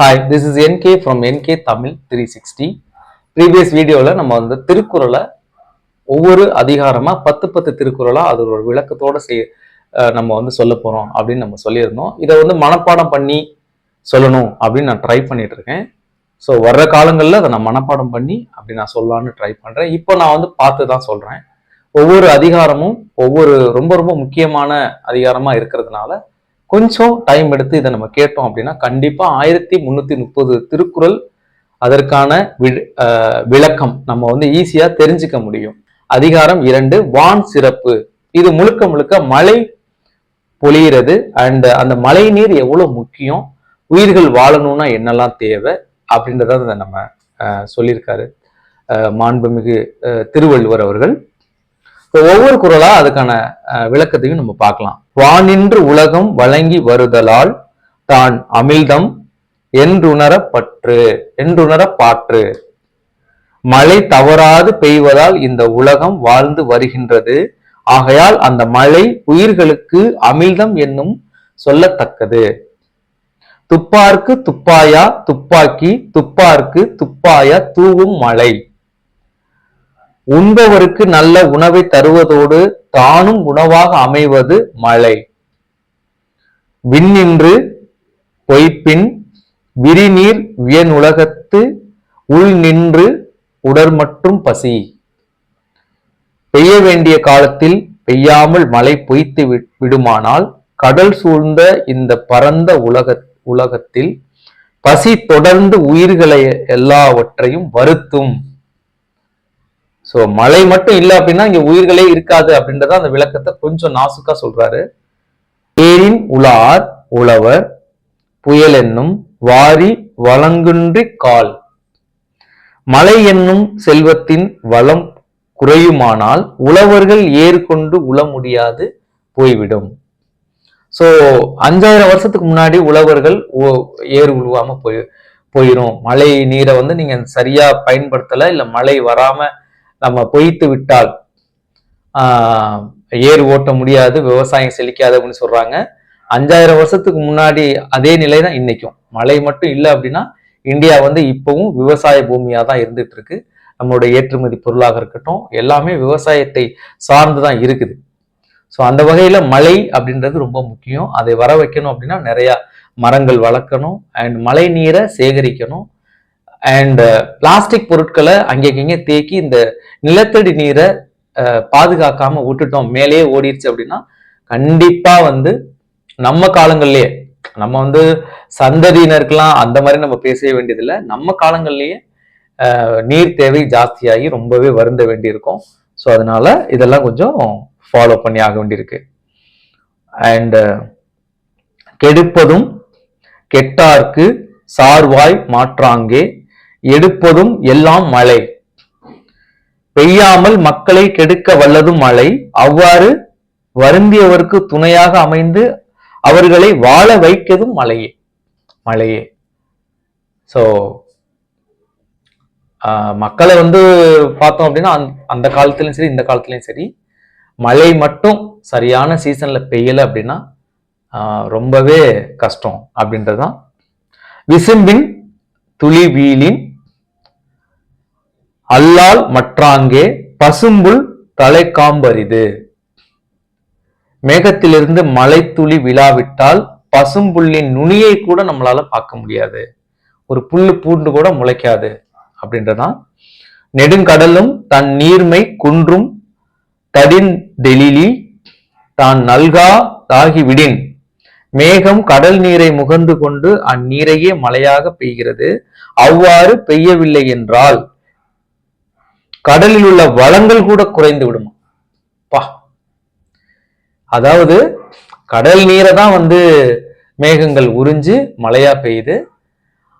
Hi this is NK from NK Tamil three sixty previous வீடியோவில் நம்ம வந்து திருக்குறளை ஒவ்வொரு அதிகாரமாக பத்து பத்து திருக்குறளாக அது ஒரு விளக்கத்தோடு செய் நம்ம வந்து சொல்ல போகிறோம் அப்படின்னு நம்ம சொல்லியிருந்தோம். இதை வந்து மனப்பாடம் பண்ணி சொல்லணும் அப்படின்னு நான் ட்ரை பண்ணிட்டு இருக்கேன் ஸோ வர்ற காலங்களில் அதை நான் மனப்பாடம் பண்ணி அப்படி நான் சொல்லலாம்னு ட்ரை பண்ணுறேன் இப்போ நான் வந்து பார்த்து தான் சொல்கிறேன் ஒவ்வொரு அதிகாரமும் ஒவ்வொரு ரொம்ப ரொம்ப முக்கியமான அதிகாரமாக இருக்கிறதுனால கொஞ்சம் டைம் எடுத்து இதை நம்ம கேட்டோம் அப்படின்னா கண்டிப்பாக ஆயிரத்தி முந்நூற்றி முப்பது திருக்குறள் அதற்கான வி- விளக்கம் நம்ம வந்து ஈஸியாக தெரிஞ்சுக்க முடியும். அதிகாரம் இரண்டு வான் சிறப்பு. இது முழுக்க முழுக்க மழை பொழியிறது அண்ட் அந்த மழை நீர் எவ்வளோ முக்கியம் உயிர்கள் வாழணும்னா என்னெல்லாம் தேவை அப்படின்றத அதை நம்ம சொல்லியிருக்காரு. மாண்புமிகு திருவள்ளுவர் அவர்கள். இப்போ ஒவ்வொரு குரலா அதுக்கான விளக்கத்தையும் நம்ம பார்க்கலாம். வானின்று உலகம் வழங்கி வருதலால் தான் அமிழ்தம் என்றுணரப்பற்று என்றுணர பாற்று. மழை தவறாது பெய்வதால் இந்த உலகம் வாழ்ந்து வருகின்றது. ஆகையால் அந்த மழை உயிர்களுக்கு அமிழ்தம் என்னும் சொல்லத்தக்கது. துப்பார்க்கு துப்பாயா துப்பாக்கி துப்பார்க்கு துப்பாயா தூவும் மழை. உண்பவருக்கு நல்ல உணவை தருவதோடு தானும் உணவாக அமைவது மழை. விண்ணின்று பொய்ப்பின் விரிநீர் வியன் உலகத்து உள் நின்று உடற்மற்றும் பசி. பெய்ய வேண்டிய காலத்தில் பெய்யாமல் மழை பொய்த்து விடுமானால் கடல் சூழ்ந்த இந்த பரந்த உலக உலகத்தில் பசி தொடர்ந்து உயிர்களை எல்லாவற்றையும் வருத்தும். ஸோ மழை மட்டும் இல்லை அப்படின்னா இங்க உயிர்களே இருக்காது அப்படின்றத அந்த விளக்கத்தை கொஞ்சம் நாசுக்கா சொல்றாரு. ஏரின் உலார் உழவர் புயல் என்னும் வாரி வழங்குன்றி கால். மலை என்னும் செல்வத்தின் வளம் குறையுமானால் உழவர்கள் ஏர் கொண்டு உழ முடியாது போய்விடும். ஸோ அஞ்சாயிரம் வருஷத்துக்கு முன்னாடி உழவர்கள் ஓ- ஏர் உழுவாம போய் போயிடும் மழை நீரை வந்து நீங்க சரியா பயன்படுத்தல இல்ல மழை வராம நம்ம பொய்த்து விட்டால் ஏறு ஏர் ஓட்ட முடியாது விவசாயம் செழிக்காது அப்படின்னு சொல்றாங்க. அஞ்சாயிரம் வருஷத்துக்கு முன்னாடி அதே நிலை தான் இன்னைக்கும். மழை மட்டும் இல்லை அப்படின்னா இந்தியா வந்து இப்பவும் விவசாய பூமியாக தான் இருந்துட்டு இருக்கு. நம்மளுடைய ஏற்றுமதி பொருளாக இருக்கட்டும் எல்லாமே விவசாயத்தை சார்ந்து தான் இருக்குது. ஸோ அந்த வகையில் மழை அப்படின்றது ரொம்ப முக்கியம். அதை வர வைக்கணும் அப்படின்னா நிறையா மரங்கள் வளர்க்கணும். அண்ட் மழை நீரை சேகரிக்கணும். அண்ட் பிளாஸ்டிக் uh, பொருட்களை அங்கேக்கிங்க தேக்கி இந்த நிலத்தடி நீரை பாதுகாக்காம விட்டுட்டோம். மேலேயே ஓடிடுச்சு அப்படின்னா கண்டிப்பா வந்து நம்ம காலங்கள்லயே நம்ம வந்து சந்ததியினருக்கெல்லாம் அந்த மாதிரி நம்ம பேசவே வேண்டியதில்லை. நம்ம காலங்கள்லயே நீர் தேவை ஜாஸ்தியாகி ரொம்பவே வருந்த வேண்டியிருக்கும். ஸோ அதனால இதெல்லாம் கொஞ்சம் ஃபாலோ பண்ணி ஆக வேண்டியிருக்கு. அண்டு கெடுப்பதும் கெட்டார்க்கு சார்வாய் மாற்றாங்கே எடுப்பதும் எல்லாம் மழை. பெய்யாமல் மக்களை கெடுக்க வல்லதும் மழை. அவ்வாறு வருந்தியவருக்கு துணையாக அமைந்து அவர்களை வாழ வைக்கதும் மழையே. மழையே. ஸோ மக்களை வந்து பார்த்தோம் அப்படின்னா அந்த- அந்த காலத்துலயும் சரி இந்த காலத்துலயும் சரி மழை மட்டும் சரியான சீசன்ல பெய்யல அப்படின்னா ஆஹ், ரொம்பவே கஷ்டம் அப்படின்றதுதான். விசும்பின் துளி வீலின் அல்லால் மற்றாங்கே பசும்புல் தலை காம்பரிது மேகத்திலிருந்து மலை துளி விழாவிட்டால் பசும்புல்லின் நுனியை கூட நம்மளால பார்க்க முடியாது. ஒரு புல்லு பூண்டு கூட முளைக்காது அப்படின்றதான் நெடுங்கடலும் தன் நீர்மை குன்றும் தடின் தான் நல்கா தாகிவிடின். மேகம் கடல் நீரை முகந்து கொண்டு அந்நீரையே மழையாக பெய்கிறது. அவ்வாறு பெய்யவில்லை என்றால் கடலில் உள்ள வளங்கள் கூட குறைந்து விடுமா? பா. அதாவது கடல் நீரை தான் வந்து மேகங்கள் உறிஞ்சு மழையா பெய்யுது.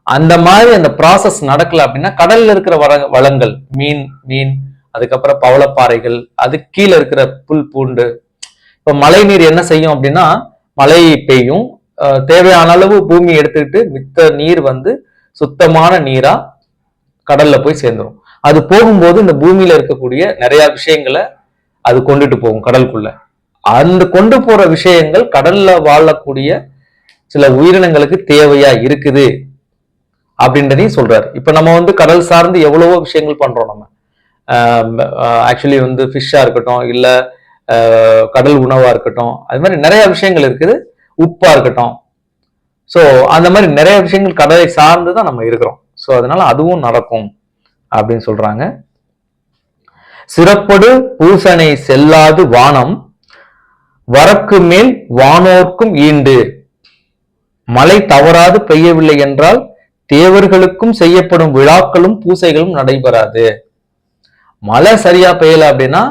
அந்த மாதிரி அந்த ப்ராசஸ் நடக்கல அப்படின்னா கடல்ல இருக்கிற வள வளங்கள் மீன் மீன் அதுக்கப்புறம் பவளப்பாறைகள் அது கீழே இருக்கிற புல் பூண்டு. இப்போ மழை நீர் என்ன செய்யும் அப்படின்னா மழை பெய்யும். தேவையான அளவு பூமி எடுத்துக்கிட்டு மித்த நீர் வந்து சுத்தமான நீரா கடல்ல போய் சேர்ந்துடும் அது போகும்போது இந்த பூமியில இருக்கக்கூடிய நிறைய விஷயங்களை அது கொண்டுட்டு போகும் கடலுக்குள்ள. அந்த கொண்டு போற விஷயங்கள் கடல்ல வாழக்கூடிய சில உயிரினங்களுக்கு தேவையா இருக்குது அப்படின்றதையும் சொல்றாரு. இப்ப நம்ம வந்து கடல் சார்ந்து எவ்வளவோ விஷயங்கள் பண்றோம் நம்ம. ஆக்சுவலி வந்து ஃபிஷ்ஷா இருக்கட்டும் இல்ல கடல் உணவா இருக்கட்டும் அது மாதிரி நிறைய விஷயங்கள் இருக்குது. உப்பா இருக்கட்டும். ஸோ அந்த மாதிரி நிறைய விஷயங்கள் கடலை சார்ந்து தான் நம்ம இருக்கிறோம். ஸோ அதனால அதுவும் நடக்கும். அப்படின்னு சொல்றாங்க. சிறப்படு பூசனை செல்லாது வானம் வரக்கு மேல் வானோர்க்கும் ஈண்டு. மழை தவறாது பெய்யவில்லை என்றால் தேவர்களுக்கும் செய்யப்படும் விழாக்களும் பூசைகளும் நடைபெறாது. மழை சரியா பெய்யல அப்படின்னா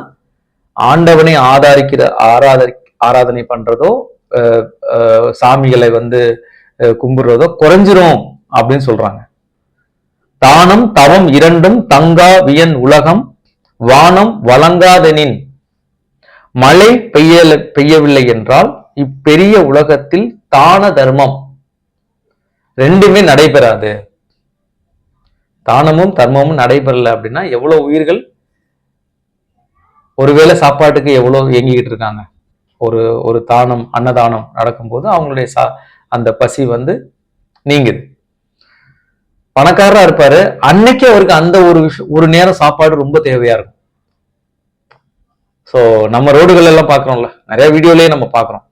ஆண்டவனை ஆதாரிக்கிற ஆராத ஆராதனை பண்றதோ சாமிகளை வந்து கும்பிடுறதோ குறைஞ்சிரும் அப்படின்னு சொல்றாங்க. தானம் தவம் இரண்டும் தங்கா வியன் உலகம் வானம் வழங்காதெனின். மழை பெய்யல பெய்யவில்லை என்றால் இப்பெரிய உலகத்தில் தான தர்மம் ரெண்டுமே நடைபெறாது. தானமும் தர்மமும் நடைபெறல அப்படின்னா எவ்வளவு உயிர்கள் ஒருவேளை சாப்பாட்டுக்கு எவ்வளவு இயங்கிக்கிட்டு இருக்காங்க. ஒரு ஒரு தானம் அன்னதானம் நடக்கும்போது அவங்களுடைய சா அந்த பசி வந்து நீங்குது. பணக்காரரா இருப்பாரு. அன்னைக்கு அவருக்கு அந்த ஒரு விஷயம் ஒரு நேரம் சாப்பாடு ரொம்ப தேவையா இருக்கும். ஸோ நம்ம ரோடுகள் எல்லாம் பார்க்குறோம்ல. நிறைய வீடியோலயே நம்ம பார்க்குறோம்.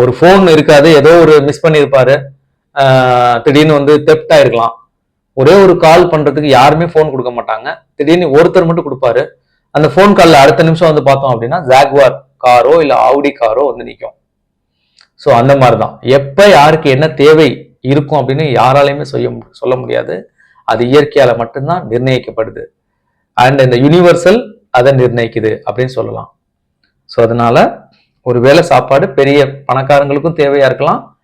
ஒரு ஃபோன் இருக்காது. ஏதோ ஒரு மிஸ் பண்ணியிருப்பாரு. திடீர்னு வந்து தெப்ட் ஆயிருக்கலாம். ஒரே ஒரு கால் பண்றதுக்கு யாருமே ஃபோன் கொடுக்க மாட்டாங்க. திடீர்னு ஒருத்தர் மட்டும் கொடுப்பாரு. அந்த ஃபோன் காலில் அடுத்த நிமிஷம் வந்து பார்த்தோம் அப்படின்னா ஜாக்வார் காரோ இல்லை ஆவுடி காரோ வந்து நிற்கும் ஸோ அந்த மாதிரி தான் எப்போ யாருக்கு என்ன தேவை இருக்கும் அப்படின்னு யாராலையுமே செய்ய மு- சொல்ல முடியாது. அது இயற்கையால் மட்டும்தான் நிர்ணயிக்கப்படுது. அண்ட் இந்த யுனிவர்சல் அதை நிர்ணயிக்குது அப்படின்னு சொல்லலாம். ஸோ அதனால ஒரு வேளை சாப்பாடு பெரிய பணக்காரங்களுக்கும் தேவையா இருக்கலாம்.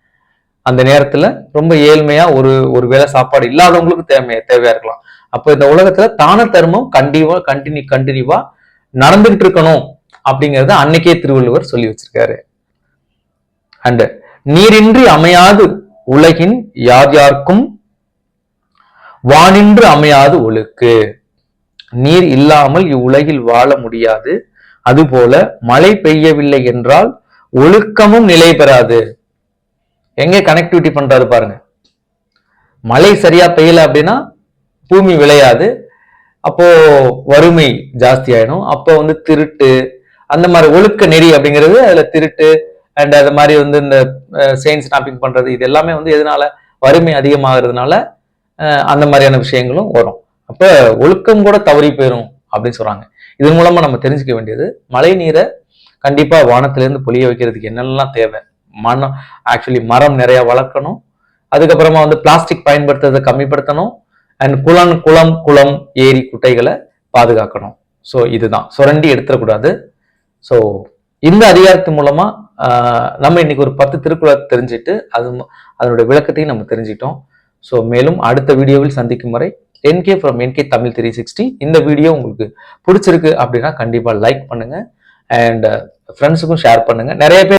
அந்த நேரத்தில் ரொம்ப ஏழ்மையா ஒரு ஒரு வேளை சாப்பாடு இல்லாதவங்களுக்கும் தேவை தேவையா இருக்கலாம். அப்போ இந்த உலகத்துல தான தர்மம் கண்டிப்பா கண்டினியூ கண்டினியூவா நடந்துகிட்டு இருக்கணும் அப்படிங்கிறத அன்னைக்கே திருவள்ளுவர் சொல்லி வச்சிருக்காரு. அண்டு நீரின்றி அமையாது உலகின் யார் யார்க்கும் வானின்று அமையாது ஒழுக்கு. நீர் இல்லாமல் இவ்வுலகில் வாழ முடியாது. அதுபோல மழை பெய்யவில்லை என்றால் ஒழுக்கமும் நிலை பெறாது. எங்க கனெக்டிவிட்டி பண்றாரு பாருங்க. மழை சரியா பெய்யல அப்படின்னா பூமி விளையாது. அப்போ வறுமை ஜாஸ்தி ஆயிடும். அப்போ வந்து திருட்டு அந்த மாதிரி ஒழுக்க நெறி அப்படிங்கிறது அதுல திருட்டு அண்ட் அது மாதிரி வந்து இந்த செயின் ஸ்னாப்பிங் பண்ணுறது இது எல்லாமே வந்து எதனால வறுமை அதிகமாகிறதுனால அந்த மாதிரியான விஷயங்களும் வரும். அப்போ ஒழுக்கம் கூட தவறி போயிடும் அப்படின்னு சொல்கிறாங்க இதன் மூலமாக நம்ம தெரிஞ்சுக்க வேண்டியது மழை நீரை கண்டிப்பாக வானத்துலேருந்து பொழிய வைக்கிறதுக்கு என்னெல்லாம் தேவை? மனம் ஆக்சுவலி மரம் நிறையா வளர்க்கணும். அதுக்கப்புறமா வந்து பிளாஸ்டிக் பயன்படுத்துறதை கம்மிப்படுத்தணும். அண்ட் குளம் குளம் குளம் ஏரி குட்டைகளை பாதுகாக்கணும். ஸோ இதுதான். சுரண்டி எடுத்துடக்கூடாது. ஸோ இந்த அதிகாரத்து மூலமாக நம்ம இன்னைக்கு ஒரு பத்து திருக்குறள் தெரிஞ்சுட்டு அது அதனுடைய விளக்கத்தையும் நம்ம தெரிஞ்சிட்டோம் ஸோ மேலும் அடுத்த வீடியோவில் சந்திக்கும் வரை NK from NK Tamil three sixty இந்த வீடியோ உங்களுக்கு பிடிச்சிருக்கு அப்படின்னா கண்டிப்பாக லைக் பண்ணுங்க. அண்ட் ஃப்ரெண்ட்ஸுக்கும் ஷேர் பண்ணுங்க. நிறைய பேர்